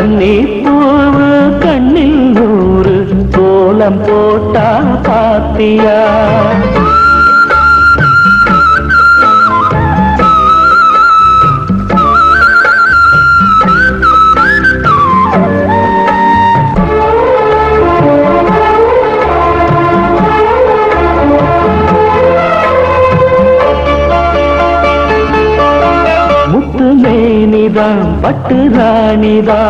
கண்ணீர் பூவு கண்ணில் நூறு கோலம் போட்டா பாத்தியா? பட்டு ராணிதா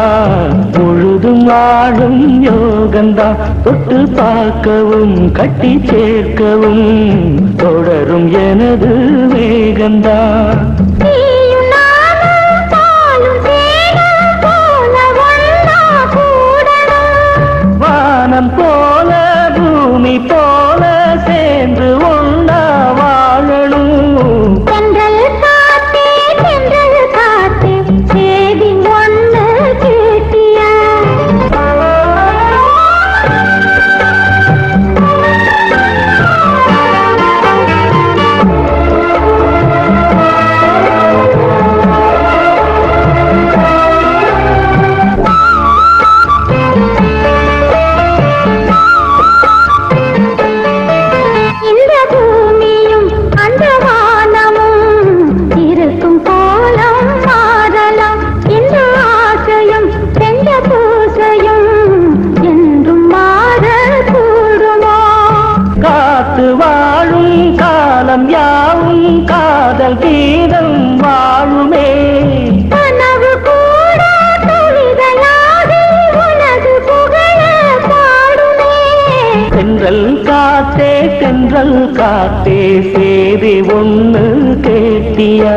பொழுதும் வாழும் யோகந்தா தொட்டு பார்க்கவும் கட்டி சேர்க்கவும் தொடரும் எனது வேகந்தா தென்றல் காத்தே சேதி ஒன்று கேட்டியா?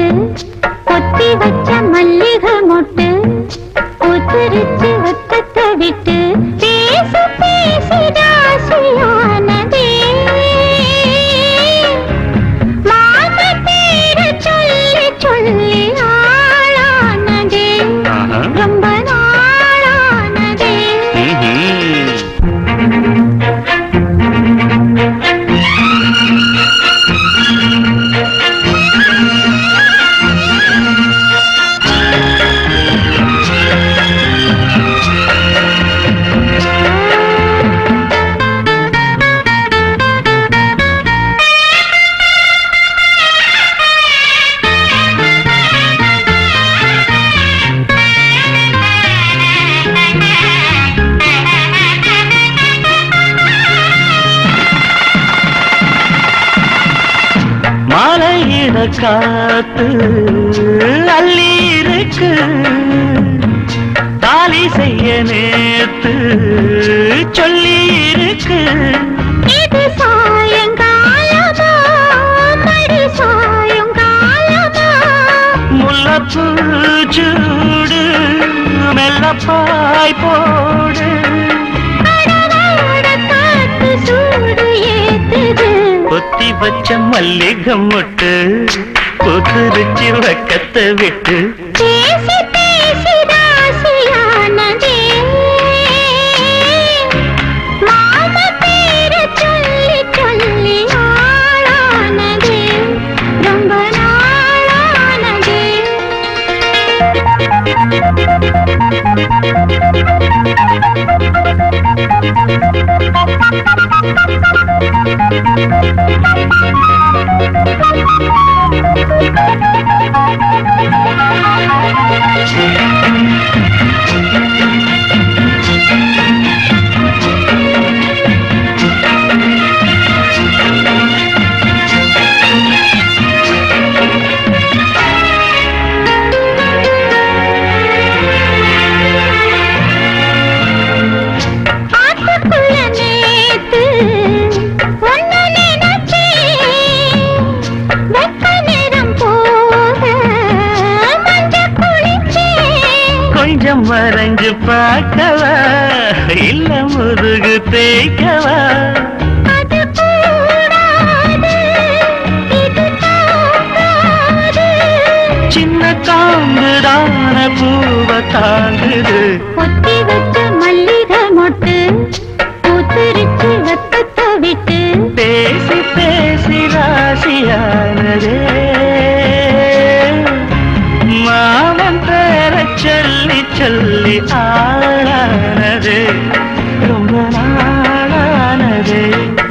காத்து அள்ளி இருக்கு தாலி செய்ய நேத்து சொல்லி இருக்கு முல்லப்பூ சூடு மெல்லப்பாய் போடு. கட்டி வச்ச மல்லிகம் மொட்டு கொத்துருச்சு வக்கத்தை விட்டு. தாங்காது. சின்ன காம்புதான பூவ தாங்குது. பொத்தி வச்ச மல்லிகை மொட்டு பூத்திருச்சு வெப்பத்தை விட்டு. பேசி பேசி ராசியானதே. மாமன் பேர சொல்லி சொல்லி ஆளானது. நாளானது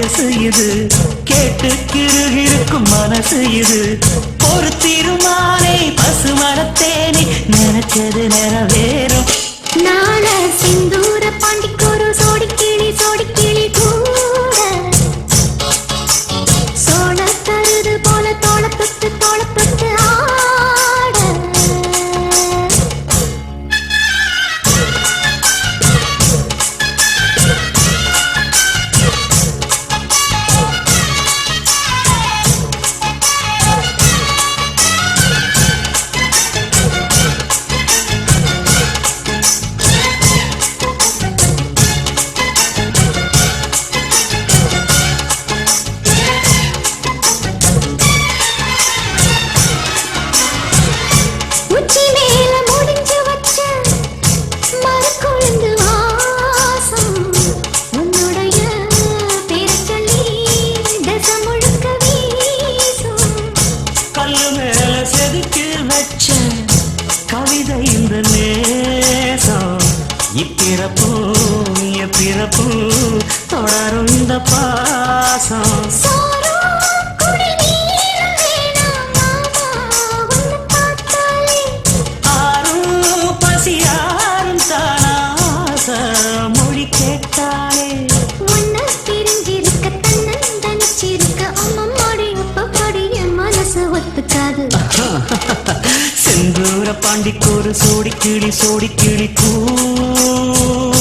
வயசு இது கேட்டு கிருகிருக்கும் மனசு இது. ஒரு திருமாலை பசு மரத்தேனே. நினைச்சது நிறவேறும். நாள சிந்தூர பாண்டி செந்தூர பாண்டிக்கொரு சோடி கிளி சோடி கிளி கூட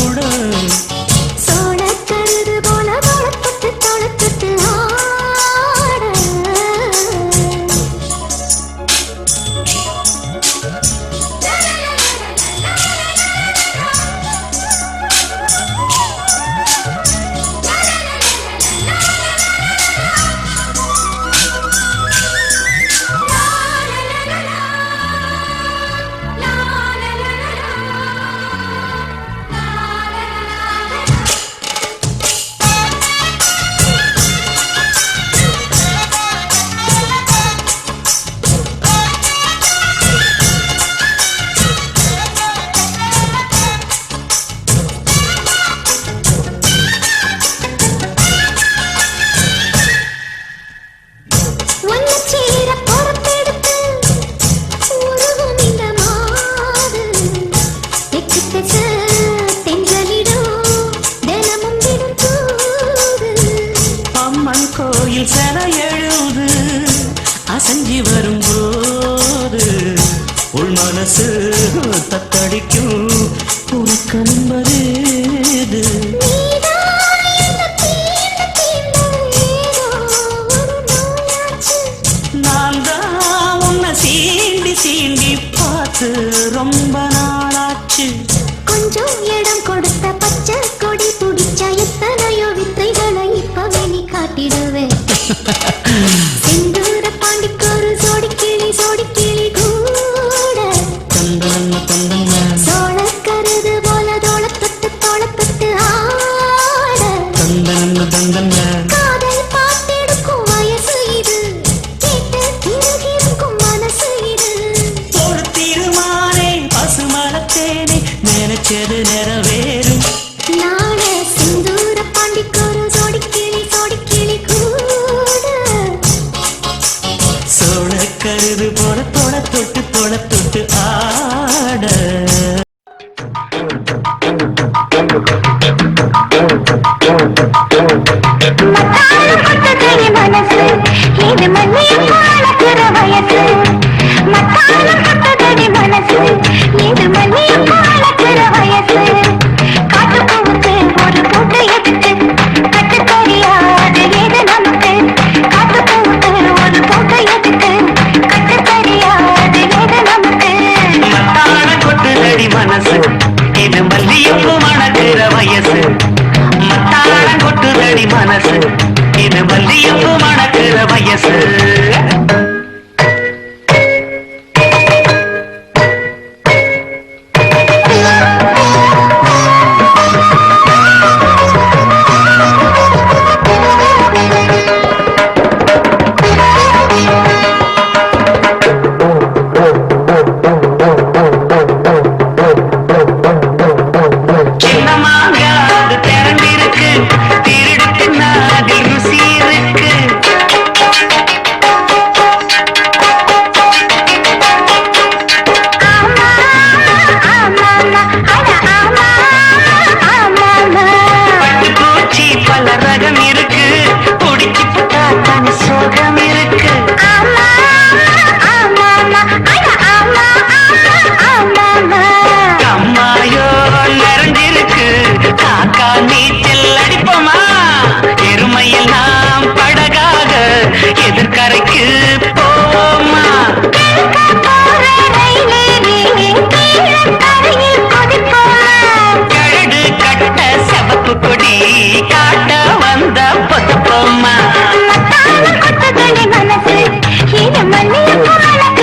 Oh, my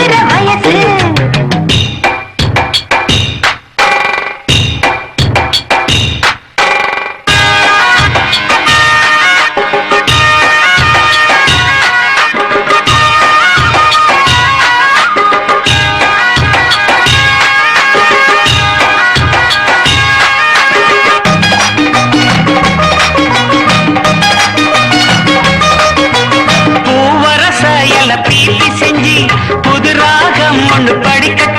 ஒண்ணு படிக்க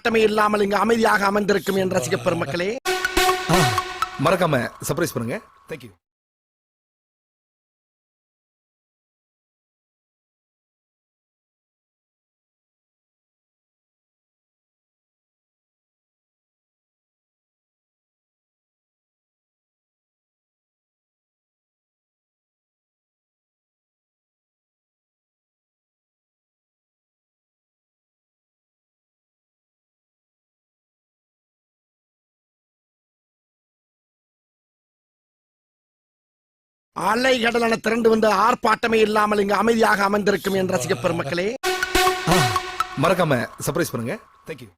நாட்டமே இல்லாமல் இங்க அமைதியாக அமர்ந்திருக்கும் என் ரசிக பெருமக்களே. மறக்காம சர்ப்ரைஸ் பண்ணுங்க. தேங்க்யூ அலை கடலான திரண்டு வந்து ஆர்ப்பாட்டமே இல்லாமல் இங்கு அமைதியாக அமர்ந்திருக்கும் என் ரசிக பெருமக்களே. மறக்காம சர்ப்ரைஸ் பண்ணுங்க. தேங்க்யூ